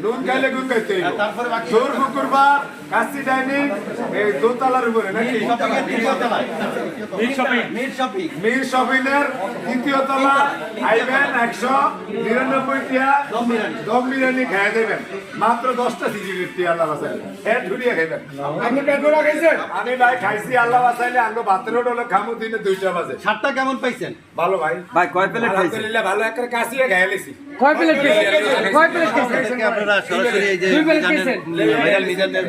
ಲೂನ್ ಕೈಲೆ ಗುಂಗತ್ತೇವೆ ತೂರ್ಪು ಕುರ್ಬಾ কাশি ডাইনিং এই দোতলার উপরে নাকি? তৃতীয় শপিং শপিং দ্বিতীয় তলা। আইবেন একশো নিরানব্বই টিয়া দম বিরিয়ানি। খাই দেবেন। মাত্র দশটা সিজির টিয়া আল্লাহ বাসাইলে পেট ঢুরিয়ে খাইবেন। আপনি পেট খাইছেন? আমি ভাই খাইছি আল্লাহ বাসাইলে আঙ্গ বাতের হলো খামু দিনে দুইটা বাজে। সাতটা কেমন পাইছেন? ভালো ভাই। ভাই কয় প্লেট খাইছেন? ভালো একটা কাশিয়ে খাই লেছি কয় প্লেট খেয়েছেন? কয় প্লেট খেয়েছেন? আপনারা সরাসরি এই যে দুই প্লেট খেয়েছেন? ভাইরাল মিজানের-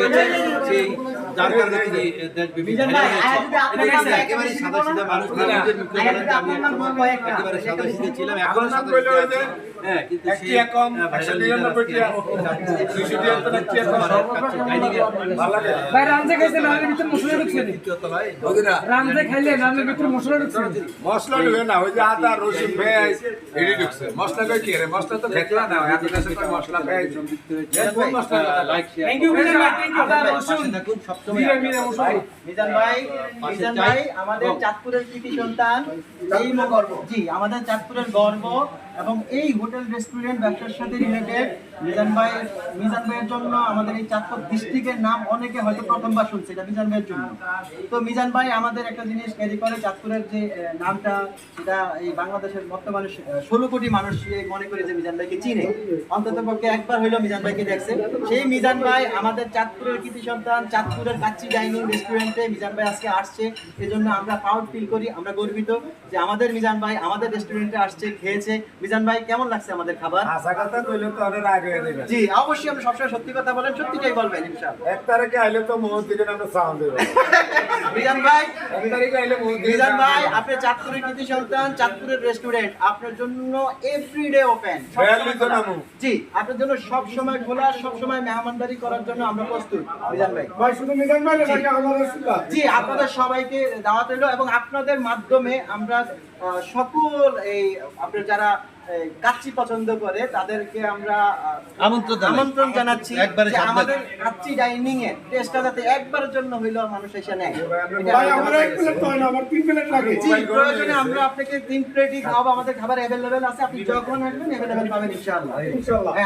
হয়েছে, সেই যার কারণে তিনি দেশ বিভিন্ন। একেবারে সাদা সিধা মানুষ একেবারে সাদা সিধা ছিলাম এখনও সাদা সিধা ওই যে আছি। হ্যাঁ কিন্তু একটি একম একশো ভাইরাল দুইশো টিয়া একটি একম ভালো লাগে। ভাই রামজে খাইছেন রামের ভিতরে মশলা ঢুকছে নি? রামজে খাইলে রামের ভিতরে মশলা ঢুকছে নি? মশলা ঢুকে না ওই যে আদা রসুন পেঁয়াজ। এটি ঢুকছে। মশলা কই কি রে? মশলা তো ফেকলা না এত দেশে তো মশলা পেঁয়াজ? কোন মশলা লাইক Thank you, মিজান ভাই, thank you. আদা রসুন মিরে মিরে মশলা। মিজান ভাই মিজান ভাই আমাদের চাঁদপুরের কৃতি সন্তান এই গর্ব জি আমাদের চাঁদপুরের গর্ব। এবং এই হোটেল রেস্টুরেন্ট ব্যবসার সাথে রিলেটেড মিজান ভাই, মিজান ভাইয়ের জন্য আমাদের এই চাঁদপুর ডিস্ট্রিক্টের নাম অনেকে হয়তো প্রথমবার শুনছে, এটা মিজান ভাইয়ের জন্য। তো মিজান ভাই আমাদের একটা জিনিস ক্যারি করে, চাঁদপুরের যে নামটা, সেটা এই বাংলাদেশের বর্তমানে ষোলো কোটি মানুষ মনে করে যে মিজান ভাইকে চিনে। অন্তত পক্ষে একবার হইলেও মিজান ভাইকে দেখছে। সেই মিজান ভাই আমাদের চাঁদপুরের কৃতি সন্তান, চাঁদপুরের কাচ্চি ডাইনিং রেস্টুরেন্টে মিজান ভাই আজকে আসছে। এজন্য আমরা প্রাউড ফিল করি, আমরা গর্বিত যে আমাদের মিজান ভাই আমাদের রেস্টুরেন্টে আসছে, খেয়েছে। মিজান ভাই কেমন লাগছে আমাদের খাবার? আশা কথা কইলে তো অনেক আগে হয়ে যাবে। জি অবশ্যই আপনি সবসময় সত্যি কথা বলেন সত্যিটাই বলবেন ইনশাআল্লাহ। এক তারিখে আইলে তো মোহন দিকে আমরা সাউন্ড দেবো মিজান ভাই এক তারিখে আইলে মোহন মিজান ভাই আপনি চাঁদপুরের কৃতি সন্তান চাঁদপুরের রেস্টুরেন্ট আপনার জন্য এভরিডে ওপেন। জি আপনার জন্য সব সময় খোলা সব সময় মেহমানদারি করার জন্য আমরা প্রস্তুত মিজান ভাই। ভাই শুধু মিজান ভাই নাকি আমাদের সুদা জি আপনাদের সবাইকে দাওয়াত রইল এবং আপনাদের মাধ্যমে আমরা সকল এই আপনার যারা কাচ্চি পছন্দ করে তাদেরকে আমরা আমন্ত্রণ আমন্ত্রণ জানাচ্ছি একবারে আমাদের কাচ্চি ডাইনিং এর টেস্টটা যাতে একবারের জন্য হইল মানুষ এসে নেয়। ভাই আমাদের এক প্লেট হয় না আমার তিন প্লেট লাগে। জি প্রয়োজনে আমরা আপনাকে তিন প্লেটই খাওয়াবো আমাদের খাবার অ্যাভেলেবেল আছে আপনি যখন আসবেন অ্যাভেলেবেল পাবেন ইনশাআল্লাহ। ইনশাআল্লাহ। হ্যাঁ